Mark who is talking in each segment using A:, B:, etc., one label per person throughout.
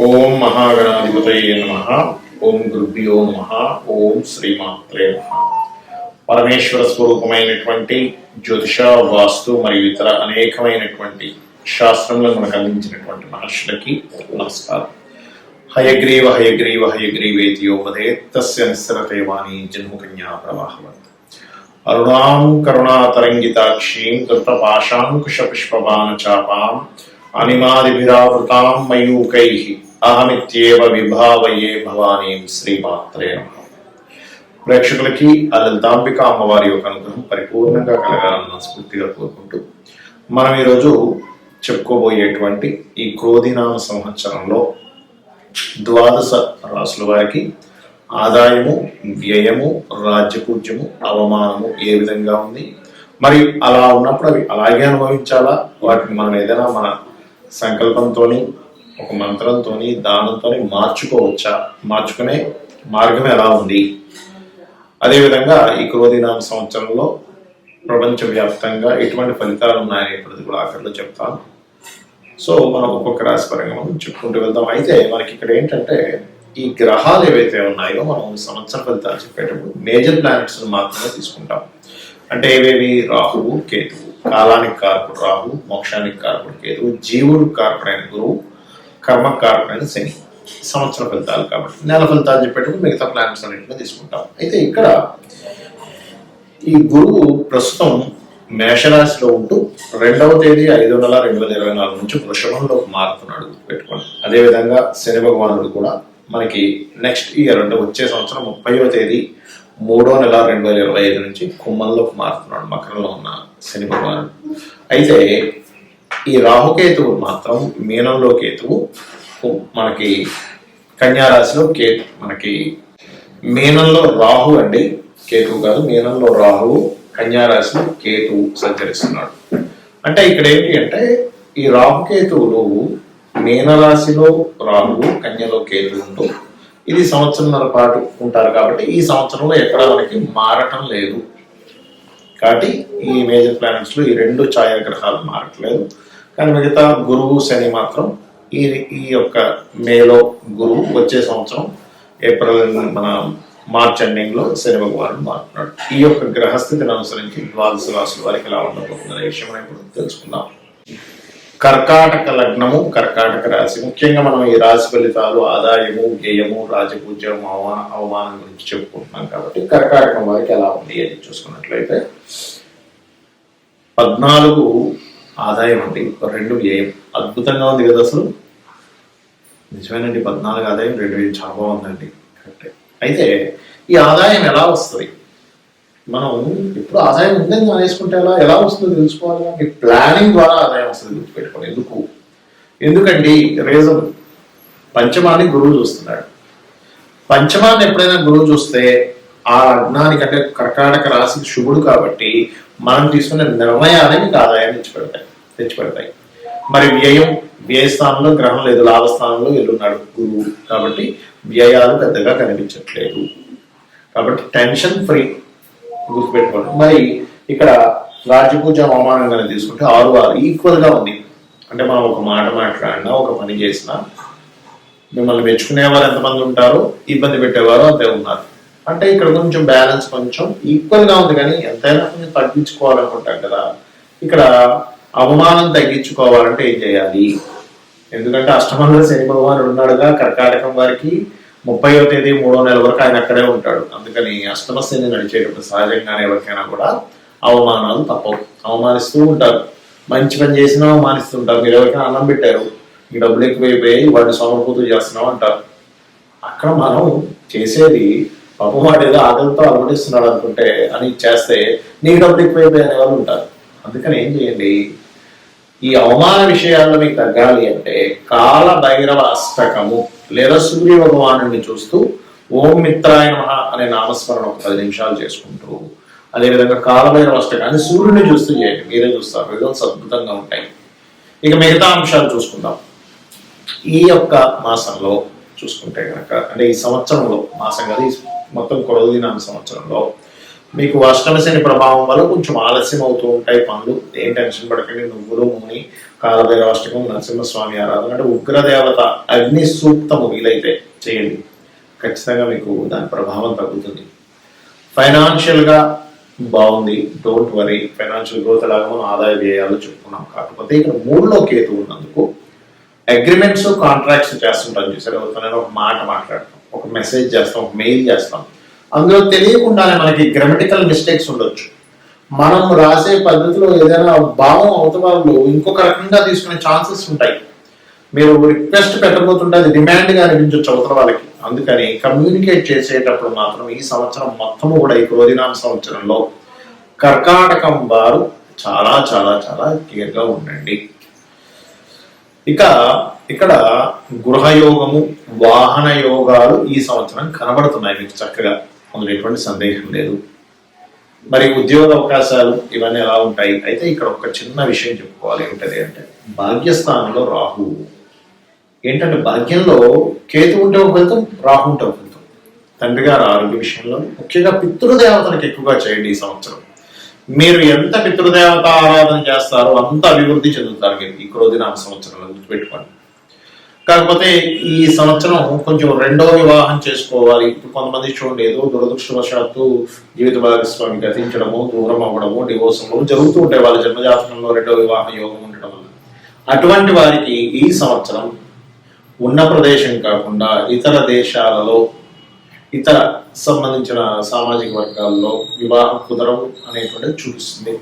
A: ఓం మహాగణాధిపతయే నమ. ఓం గురుభ్యో నమ. ఓం శ్రీమాత్రే నమ. పరమేశ్వర స్వరూపమైనటువంటి జ్యోతిష వాస్తు మరియు ఇతర అనేకమైనటువంటి శాస్త్రంలో మనకు అందించినటువంటి మహర్షులకి నమస్కారం. హయగ్రీవ హయగ్రీవ హయగ్రీవేతియోపదే తస్య నిస్సరతే వాణి జన్మకన్యా ప్రవాహవత్. అరుణాం కరుణాతరంగితాక్షీం కృతపాశాంకుశపుష్పబాణ చాపాం అనిమాదిభిరావృతాం మయూకై అహమిత్యేవ విభావయే భవానీం శ్రీమాత్రే నమః ప్రేక్షకులకి ఆ లలితాంబిక అమ్మవారి యొక్క అనుగ్రహం పరిపూర్ణంగా కలగాలని మనస్ఫూర్తిగా కోరుకుంటూ మనం ఈరోజు చెప్పుకోబోయేటువంటి ఈ క్రోధినామ సంవత్సరంలో ద్వాదశ రాసుల వారికి ఆదాయము వ్యయము రాజ్యపూజ్యము అవమానము ఏ విధంగా ఉంది? మరి అలా ఉన్నప్పుడు అవి అలాగే అనుభవించాలా? వాటిని మనం ఏదైనా మన సంకల్పంతోని ఒక మంత్రంతోని దానంతోని మార్చుకోవచ్చా? మార్చుకునే మార్గం ఎలా ఉంది? అదేవిధంగా ఈ క్రోధినామ సంవత్సరంలో ప్రపంచవ్యాప్తంగా ఎటువంటి ఫలితాలు ఉన్నాయనేటువంటిది కూడా ఆఖరిలో చెప్తాను. సో మనం ఒక్కొక్క రాశి పరంగా మనం చెప్పుకుంటూ వెళ్దాం. అయితే మనకి ఇక్కడ ఏంటంటే ఈ గ్రహాలు ఏవైతే ఉన్నాయో మనం సంవత్సర ఫలితాలు చెప్పేటప్పుడు మేజర్ ప్లానెట్స్ మాత్రమే తీసుకుంటాం. అంటే ఏవేవి? రాహువు కేతు కాలానికి కారకుడు రాహు మోక్షానికి కారకుడు కేతువు జీవుడు కారకుడైన గురువు కర్మ కారకుడైన శని. సంవత్సర ఫలితాలు కాబట్టి నెల ఫలితాలు చెప్పేటప్పుడు మిగతా ప్లాన్స్ అన్నింటినీ తీసుకుంటాం. అయితే ఇక్కడ ఈ గురువు ప్రస్తుతం మేషరాశిలో ఉంటూ రెండవ తేదీ ఐదు నెల రెండు వేల ఇరవై నాలుగు నుంచి వృషభంలోకి మారుతున్నాడు పెట్టుకోండి. అదేవిధంగా శని భగవానుడు కూడా మనకి నెక్స్ట్ ఇయర్ అంటే వచ్చే సంవత్సరం ముప్పైవ తేదీ మూడో నెల రెండు వేల ఇరవై ఐదు నుంచి కుంభంలోకి మారుతున్నాడు మకరంలో ఉన్న శని భగవానుడు. అయితే ఈ రాహుకేతువు మాత్రం మీనంలో కేతువు. మనకి కన్యారాశిలో కేతు మనకి మీనంలో రాహు అండి. కేతువు కాదు మీనంలో రాహువు కన్యారాశిలో కేతువు సంచరిస్తున్నాడు. అంటే ఇక్కడ ఏంటి అంటే ఈ రాహుకేతువులు మీనరాశిలో రాహువు కన్యలో కేతువు ఉంటూ ఇది సంవత్సరంన్నర పాటు ఉంటారు కాబట్టి ఈ సంవత్సరంలో ఎక్కడ మనకి మారటం లేదు. కాబట్టి ఈ మేజర్ ప్లానెట్స్లో ఈ రెండు ఛాయాగ్రహాలు మారట్లేదు. కానీ మిగతా గురువు శని మాత్రం ఈ ఈ యొక్క మేలో గురువు వచ్చే సంవత్సరం ఏప్రిల్ మన మార్చ్ ఎండింగ్లో శని భగవానుడు మారుతున్నాడు. ఈ యొక్క గ్రహస్థితిని అనుసరించి ద్వాదశ రాశుల వారికి ఎలా ఉండబోతుందనే విషయం ఇప్పుడు తెలుసుకుందాం. కర్కాటక లగ్నము కర్కాటక రాశి. ముఖ్యంగా మనం ఈ రాశి ఫలితాలు ఆదాయము వ్యయము రాజపూజ్యం అవమాన అవమానం గురించి చెప్పుకుంటున్నాం కాబట్టి కర్కాటకం వారికి ఎలా ఉంది అని చూసుకున్నట్లయితే పద్నాలుగు ఆదాయం అండి రెండు వ్యయం. అద్భుతంగా ఉంది కదా అసలు. నిజమేనండి పద్నాలుగు ఆదాయం రెండు వేలు చాలా బాగుందండి. కరెక్టే. అయితే ఈ ఆదాయం ఎలా వస్తుంది? మనం ఎప్పుడు ఆదాయం ఉందని మానేసుకుంటే ఎలా ఎలా వస్తుందో తెలుసుకోవాలి అంటే ప్లానింగ్ ద్వారా ఆదాయం వస్తుంది గుర్తుపెట్టుకోండి. ఎందుకు? ఎందుకండి? రీజన్ పంచమాన్ని గురువు చూస్తున్నాడు. పంచమాన్ని ఎప్పుడైనా గురువు చూస్తే ఆ లగ్నానికి అంటే కర్కాటక రాశికి శుభుడు కాబట్టి మనం తీసుకునే నిర్ణయాన్ని మీకు ఆదాయాన్ని తెచ్చిపెడతాయి తెచ్చిపెడతాయి. మరి వ్యయం వ్యయ స్థానంలో గ్రహం లేదు లాభస్థానంలో వెళ్ళున్నాడు గురువు కాబట్టి వ్యయాలు పెద్దగా కనిపించట్లేదు. కాబట్టి టెన్షన్ ఫ్రీ గుర్తుపెట్టుకోండి. మరి ఇక్కడ రాజపూజ అవమానంగానే తీసుకుంటే ఆరు ఆరు ఈక్వల్గా ఉంది. అంటే మనం ఒక మాట మాట్లాడినా ఒక పని చేసినా మిమ్మల్ని మెచ్చుకునేవారు ఎంతమంది ఉంటారో ఇబ్బంది పెట్టేవారు అంతే ఉన్నారు. అంటే ఇక్కడ కొంచెం బ్యాలెన్స్ కొంచెం ఈక్వల్గా ఉంది కానీ ఎంతైనా కొంచెం తగ్గించుకోవాలనుకుంటాం కదా. ఇక్కడ అవమానం తగ్గించుకోవాలంటే ఏం చేయాలి? ఎందుకంటే అష్టమంలో శని భగవానుడు ఉన్నాడుగా కర్కాటకం వారికి ముప్పైవ తేదీ మూడో నెల వరకు ఆయన అక్కడే ఉంటాడు. అందుకని అష్టమ నడిచేటప్పుడు సహజంగానే ఎవరికైనా కూడా అవమానాలు తప్పవు. అవమానిస్తూ ఉంటారు. మంచి పని చేసినా అవమానిస్తూ ఉంటారు. మీరు ఎవరికైనా అన్నం పెట్టారు ఈ డబ్బులు ఎక్కువైపోయి వాడిని సోమరపోతూ చేస్తున్నాం అంటారు. అక్కడ మనం చేసేది పాపం వాడు ఏదో ఆకలితో అలవడిస్తున్నాడు అనుకుంటే అని చేస్తే నీకు డబ్బులు ఎక్కువైపోయి అనే వాళ్ళు ఉంటారు. అందుకని ఏం చేయండి? ఈ అవమాన విషయాల్లో మీకు తగ్గాలి అంటే కాల భైరవ అష్టకము. లేదా సూర్య భగవాను చూస్తూ ఓం మిత్రాయ నమ అనే నామస్మరణ ఒక పది నిమిషాలు చేసుకుంటూ అదేవిధంగా కాలభైరవ అష్టకాన్ని సూర్యుడిని చూస్తూ చేయండి. మీరే చూస్తారు. రిజల్ట్స్ అద్భుతంగా ఉంటాయి. ఇక మిగతా అంశాలు చూసుకుందాం. ఈ యొక్క మాసంలో చూసుకుంటే కనుక అంటే ఈ సంవత్సరంలో మాసం కాదు మొత్తం కొడవదినామ సంవత్సరంలో మీకు అష్టమశని ప్రభావం వల్ల కొంచెం ఆలస్యం అవుతూ ఉంటాయి పనులు. ఏం టెన్షన్ పడకండి నువ్వులు ముని కాలభైరవ అష్టకం నరసింహస్వామి ఆరాధన అంటే ఉగ్రదేవత అగ్ని సూక్తము వీలైతే చేయండి. ఖచ్చితంగా మీకు దాని ప్రభావం తగ్గుతుంది. ఫైనాన్షియల్గా బాగుంది. Don't worry. ఫైనాన్షియల్ గ్రోత్ ఎలాగో మనం ఆదాయ వ్యయాలు చెప్పుకున్నాం. కాకపోతే ఇక్కడ మూడులో కేతు ఉన్నందుకు అగ్రిమెంట్స్ కాంట్రాక్ట్స్ చేస్తుంటాం చూసారు? ఎవరితోనైనా ఒక మాట మాట్లాడతాం. ఒక మెసేజ్ చేస్తాం. ఒక మెయిల్ చేస్తాం. అందులో తెలియకుండానే మనకి గ్రామటికల్ మిస్టేక్స్ ఉండొచ్చు. మనం రాసే పద్ధతిలో ఏదైనా భావం అవతవాళ్ళు ఇంకొక రకంగా తీసుకునే ఛాన్సెస్ ఉంటాయి. మీరు రిక్వెస్ట్ పెట్టబోతుంటే అది డిమాండ్గా అనిపించవచ్చు అవతల వాళ్ళకి. అందుకని కమ్యూనికేట్ చేసేటప్పుడు మాత్రం ఈ సంవత్సరం మొత్తము కూడా ఈ క్రోధినామ సంవత్సరంలో కర్కాటకం వారు చాలా చాలా చాలా క్లియర్గా ఉండండి. ఇక ఇక్కడ గృహయోగము వాహన యోగాలు ఈ సంవత్సరం కనబడుతున్నాయి మీకు చక్కగా. అందులో ఎటువంటి సందేహం లేదు. మరి ఉద్యోగ అవకాశాలు ఇవన్నీ ఎలా ఉంటాయి? అయితే ఇక్కడ ఒక చిన్న విషయం చెప్పుకోవాలి. ఏంటది అంటే భాగ్యస్థానంలో రాహు. ఏంటంటే భాగ్యంలో కేతు ఉంటే ఒక ఫలితం రాహు ఉంటే ఒక ఫలితం. తండ్రి గారు ఆరోగ్య విషయంలో ముఖ్యంగా పితృదేవతలకు ఎక్కువగా చేయండి ఈ సంవత్సరం. మీరు ఎంత పితృదేవత ఆరాధన చేస్తారో అంత అభివృద్ధి చెందుతారు. మీరు ఈ క్రోధినామ సంవత్సరంలో గుర్తుపెట్టుకోండి. కాకపోతే ఈ సంవత్సరం కొంచెం రెండో వివాహం చేసుకోవాలి. ఇప్పుడు కొంతమంది చూడండి ఏదో దురదృష్టవశాత్తు జీవిత భాగస్వామి గతించడము దూరం అవ్వడము డివోర్స్ అవ్వడం జరుగుతూ ఉంటాయి. వాళ్ళ జన్మజాతకంలో రెండో వివాహ యోగం ఉండడం వల్ల. అటువంటి వారికి ఈ సంవత్సరం ఉన్న ప్రదేశం కాకుండా ఇతర దేశాలలో ఇతర సంబంధించిన సామాజిక వర్గాల్లో వివాహం కుదరం అనేటువంటిది చూపిస్తుంది.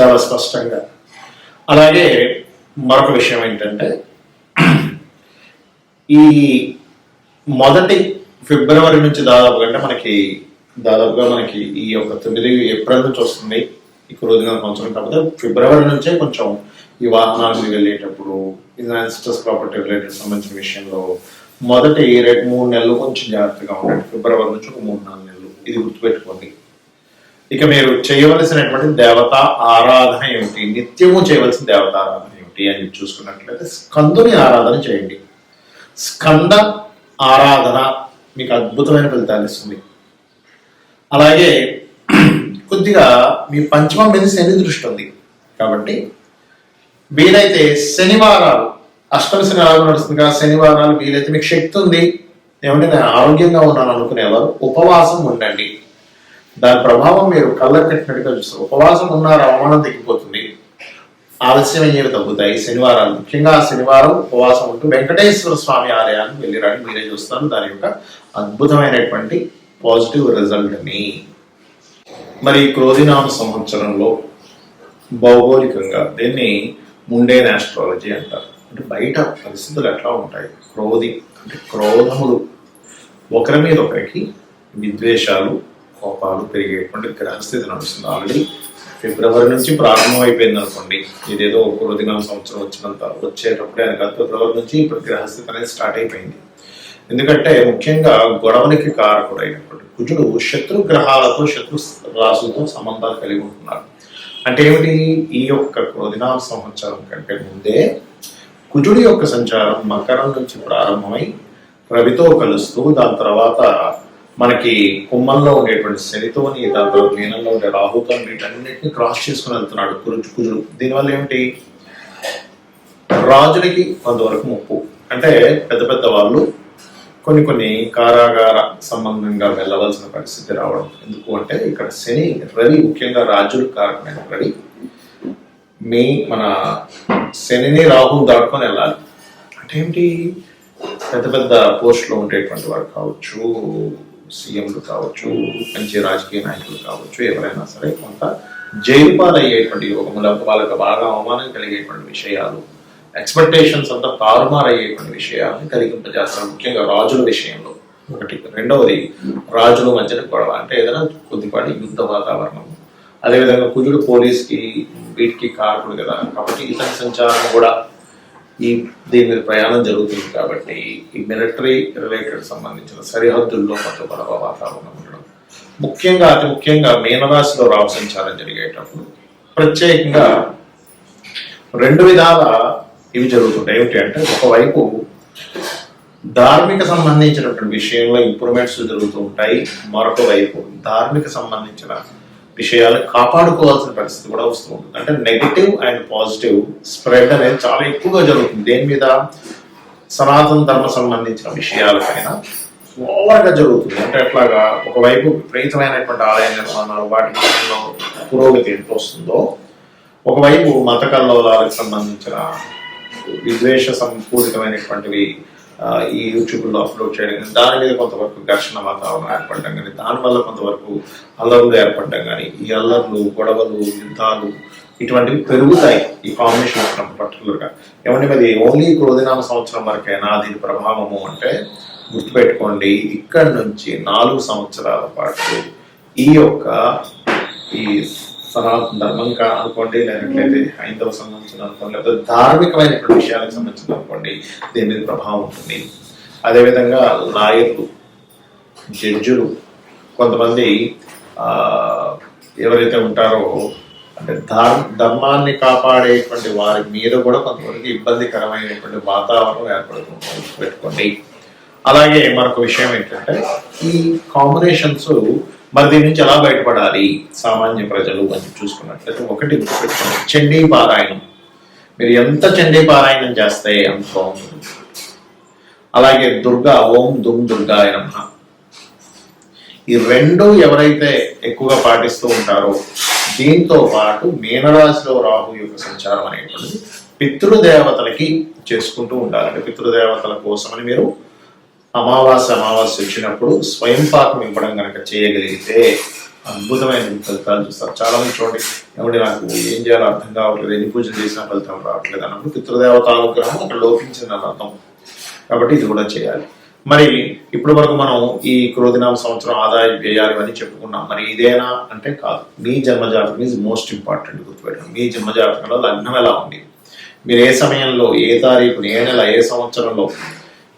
A: చాలా స్పష్టంగా. అలాగే మరొక విషయం ఏంటంటే ఈ మొదటి ఫిబ్రవరి నుంచి దాదాపు అంటే మనకి దాదాపుగా మనకి ఈ యొక్క తొమ్మిది ఏప్రిల్ నుంచి వస్తుంది ఈ రోజున సంవత్సరం. కాకపోతే ఫిబ్రవరి నుంచే కొంచెం ఈ వాహనాల మీద వెళ్ళేటప్పుడు ఇన్వెస్టర్స్ ప్రాపర్టీ రిలేటెడ్ సంబంధించిన విషయంలో మొదటి రెండు మూడు నెలలు కొంచెం జాగ్రత్తగా ఉండండి. ఫిబ్రవరి నుంచి ఒక మూడు నాలుగు నెలలు. ఇది గుర్తుపెట్టుకోండి. ఇక మీరు చేయవలసినటువంటి దేవత ఆరాధన ఏమిటి? నిత్యము చేయవలసిన దేవత ఆరాధన ఏమిటి అని చూసుకున్నట్లయితే స్కందుని ఆరాధన చేయండి. స్కంద ఆరాధన మీకు అద్భుతమైన ఫలితాలు ఇస్తుంది. అలాగే కొద్దిగా మీ పంచమం మీద శని దృష్టి ఉంది. కాబట్టి వీలైతే శనివారాలు అష్టమ శని ఎలాగో నడుస్తుంది కదా శనివారాలు వీలైతే మీకు శక్తి ఉంది. ఏమంటే నేను ఆరోగ్యంగా ఉన్నాను అనుకునేవారు ఉపవాసం ఉండండి. దాని ప్రభావం మీరు కళ్ళ కట్టినట్టుగా చూస్తారు. ఉపవాసం ఉన్నారు అవమానం తగ్గిపోతుంది ఆలస్యమయ్యేవి తగ్గుతాయి. శనివారాలు ముఖ్యంగా ఆ శనివారం ఉపవాసం ఉంటూ వెంకటేశ్వర స్వామి ఆలయాన్ని వెళ్ళిరండి మీరే చూస్తాను దాని యొక్క అద్భుతమైనటువంటి పాజిటివ్ రిజల్ట్ని మరి క్రోధినామ సంవత్సరంలో భౌగోళికంగా దీన్ని ముండేన్ ఆస్ట్రాలజీ అంటారు. అంటే బయట పరిస్థితులు ఎట్లా ఉంటాయి? క్రోధి అంటే క్రోధములు. ఒకరి మీద ఒకరికి విద్వేషాలు కోపాలు పెరిగేటువంటి గ్రహస్థితి నడుస్తుంది. ఆల్రెడీ ఫిబ్రవరి నుంచి ప్రారంభం అయిపోయింది అనుకోండి ఇదేదో ఒక రోజున సంవత్సరం వచ్చినంత వచ్చేటప్పుడే అని కాదు ఫిబ్రవరి నుంచి ఇప్పుడు గ్రహస్థితి అనేది స్టార్ట్ అయిపోయింది. ఎందుకంటే ముఖ్యంగా గొడవలకి అయినప్పుడు కుజుడు శత్రు గ్రహాలతో శత్రు రాసులతో సంబంధాలు కలిగి ఉంటున్నారు అంటే ఏమిటి? ఈ యొక్క క్రోధినా సంవత్సరం కంటే ముందే కుజుడి యొక్క సంచారం మకరం నుంచి ప్రారంభమై రవితో కలుస్తూ దాని తర్వాత మనకి కుమ్మంలో ఉండేటువంటి శనితోని దాంతో మీనంలో ఉండే రాహుతో వీటన్నిటిని క్రాస్ చేసుకుని వెళ్తున్నాడు కురుచు కుజుడు. దీనివల్ల ఏమిటి? రాజులకి కొంతవరకు ముప్పు. అంటే పెద్ద పెద్ద వాళ్ళు కొన్ని కొన్ని కారాగార సంబంధంగా వెళ్ళవలసిన పరిస్థితి రావడం. ఎందుకు అంటే ఇక్కడ శని రవి ముఖ్యంగా రాజులకు కారకమైన రవి. మీ మన శనిని రాహుని దాటుకొని వెళ్ళాలి. అంటే ఏమిటి? పెద్ద పెద్ద పోస్టులో ఉండేటువంటి వారు కావచ్చు సీఎంలు కావచ్చు మంచి రాజకీయ నాయకులు కావచ్చు ఎవరైనా సరే కొంత జైలు పాలయ్యేటువంటి యోగము లేకపోతే వాళ్ళకి బాగా అవమానం కలిగేటువంటి విషయాలు ఎక్స్పెక్టేషన్స్ అంతా తారుమారయ్యేటువంటి విషయాలను కలిగింపజేస్తారు ముఖ్యంగా రాజుల విషయంలో ఒకటి. రెండవది రాజుల మధ్యన గొడవ. అంటే ఏదైనా కొద్దిపాటి యుద్ధ వాతావరణం. అదేవిధంగా కుజుడు పోలీస్కి వీటికి కారకుడు కదా. కాబట్టి ఇతని సంచారం కూడా ఈ దీని మీద ప్రయాణం జరుగుతుంది కాబట్టి ఈ మిలిటరీ రిలేటెడ్ సంబంధించిన సరిహద్దుల్లో కొంత గొడవ వాతావరణం ఉండడం. ముఖ్యంగా అతి ముఖ్యంగా మీనరాశిలో రావు సంచారం జరిగేటప్పుడు ప్రత్యేకంగా రెండు విధాల ఇవి జరుగుతుంటాయి. ఏమిటి అంటే ఒకవైపు ధార్మిక సంబంధించినటువంటి విషయంలో ఇంప్రూవ్మెంట్స్ జరుగుతూ ఉంటాయి. మరొక వైపు ధార్మిక సంబంధించిన విషయాలు కాపాడుకోవాల్సిన పరిస్థితి కూడా వస్తూ ఉంటుంది అంటే నెగిటివ్ అండ్ పాజిటివ్ స్ప్రెడ్ అనేది చాలా ఎక్కువగా జరుగుతుంది. దేని మీద? సనాతన ధర్మ సంబంధించిన విషయాలపైన ఓవర్గా జరుగుతుంది. అంటే అట్లాగా ఒకవైపు విపరీతమైనటువంటి ఆలయ నిర్మాణాలు వాటి విషయంలో పురోగతి ఎంత వస్తుందో ఒకవైపు మత కల్లోలాలకు సంబంధించిన విద్వేష సంపూరితమైనటువంటివి ఈ యూట్యూబ్లో అప్లోడ్ చేయడం కానీ దాని మీద కొంతవరకు ఘర్షణ వాతావరణం ఏర్పడడం కానీ దానివల్ల కొంతవరకు అల్లర్లు ఏర్పడడం కానీ ఈ అల్లర్లు గొడవలు యుద్ధాలు ఇటువంటివి పెరుగుతాయి ఈ కాంబినేషన్ వచ్చినప్పుడు పర్టికులర్గా ఏమంటే మరి ఓన్లీ క్రోధినామ సంవత్సరం వరకైనా దీని ప్రభావము అంటే గుర్తుపెట్టుకోండి ఇక్కడి నుంచి నాలుగు సంవత్సరాల పాటు ఈ యొక్క ఈ సనాతన ధర్మం కా అనుకోండి లేనట్లయితే హైందవ సంబంధించిన అనుకోండి లేకపోతే ధార్మికమైనటువంటి విషయాలకు సంబంధించిన అనుకోండి దీని మీద ప్రభావం ఉంటుంది. అదేవిధంగా లాయర్లు జడ్జులు కొంతమంది ఎవరైతే ఉంటారో అంటే ధర్ ధర్మాన్ని కాపాడేటువంటి వారి మీద కూడా కొంతమందికి ఇబ్బందికరమైనటువంటి వాతావరణం ఏర్పడుతుంది పెట్టుకోండి. అలాగే మరొక విషయం ఏంటంటే ఈ కాంబినేషన్స్ మరి దీని నుంచి ఎలా బయటపడాలి? సామాన్య ప్రజలు అని చూసుకున్నట్లయితే ఒకటి గుర్తుపెట్టుకోండి. చండీ పారాయణం. మీరు ఎంత చండీ పారాయణం చేస్తే అంత బాగుంటుంది. అలాగే దుర్గా ఓం దుమ్ దుర్గా నమ. ఈ రెండు ఎవరైతే ఎక్కువగా పాటిస్తూ ఉంటారో దీంతో పాటు మీనరాశిలో రాహు యొక్క సంచారం అనేటువంటిది పితృదేవతలకి చేసుకుంటూ ఉండాలంటే పితృదేవతల కోసమని మీరు అమావాస్య అమావాస్య వచ్చినప్పుడు స్వయం పాకం ఇవ్వడం కనుక చేయగలిగితే అద్భుతమైన ఫలితాలు చూస్తారు. చాలా మంది చూడండి ఏమంటే నాకు ఏం చేయాలో అర్థం కావట్లేదు ఎన్ని పూజలు చేసినా ఫలితం రావట్లేదు అన్నప్పుడు పితృదేవత అనుగ్రహం అక్కడ లోపించిందని అర్థం. కాబట్టి ఇది కూడా చేయాలి. మరి ఇప్పుడు వరకు మనం ఈ క్రోధినామ సంవత్సరం ఆదాయ వ్యయాలు అని చెప్పుకున్నాం. మరి ఇదేనా అంటే కాదు. మీ జన్మజాతకం ఈజ్ మోస్ట్ ఇంపార్టెంట్ గుర్తుపెట్టడం మీ జన్మజాతకంలో లగ్నం ఎలా ఉంది? మీరు ఏ సమయంలో ఏ తారీఖున ఏ నెల ఏ సంవత్సరంలో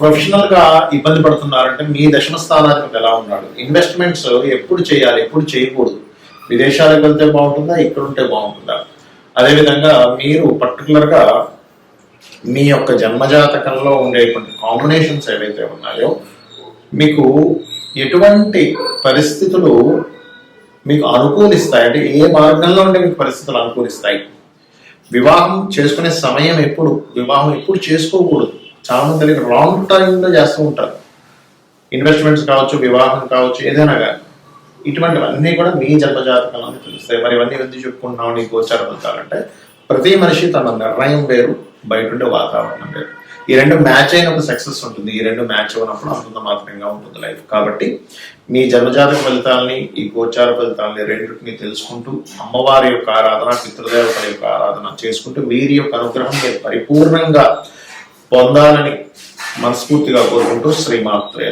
A: ప్రొఫెషనల్గా ఇబ్బంది పడుతున్నారంటే మీ దశమ స్థానాధిపతి ఎలా ఉన్నాడు? ఇన్వెస్ట్మెంట్స్ ఎప్పుడు చేయాలి ఎప్పుడు చేయకూడదు? విదేశాలకు వెళ్తే బాగుంటుందా? ఇక్కడ ఉంటే బాగుంటుందా? అదేవిధంగా మీరు పర్టికులర్గా మీ యొక్క జన్మజాతకంలో ఉండేటువంటి కాంబినేషన్స్ ఏవైతే ఉన్నాయో మీకు ఎటువంటి పరిస్థితులు మీకు అనుకూలిస్తాయి? అంటే ఏ మార్గంలో ఉండే మీకు పరిస్థితులు అనుకూలిస్తాయి? వివాహం చేసుకునే సమయం ఎప్పుడు? వివాహం ఎప్పుడు చేసుకోకూడదు. చాలా మంది తెలియక రాంగ్ టైంలో చేస్తూ ఉంటారు. ఇన్వెస్ట్మెంట్స్ కావచ్చు వివాహం కావచ్చు ఏదైనా కానీ. ఇటువంటివన్నీ కూడా మీ జన్మజాతకంలో తెలుస్తాయి మరి ఇవన్నీ ఎందుకు చెప్పుకుంటున్నాం నీ గోచారం ఫలితాలంటే ప్రతి మనిషి తన నిర్ణయం వేరు బయట ఉండే వాతావరణం వేరు. ఈ రెండు మ్యాచ్ అయిన ఒక సక్సెస్ ఉంటుంది. ఈ రెండు మ్యాచ్ అయినప్పుడు అంతంత మాత్రంగా ఉంటుంది లైఫ్ కాబట్టి మీ జన్మజాతక ఫలితాలని ఈ గోచార ఫలితాలని రెండింటిని తెలుసుకుంటూ అమ్మవారి యొక్క ఆరాధన పితృదేవతల యొక్క ఆరాధన చేసుకుంటూ వీరి యొక్క అనుగ్రహం మీరు పరిపూర్ణంగా పొందాలని మనస్ఫూర్తిగా కోరుకుంటూ శ్రీమాత్రే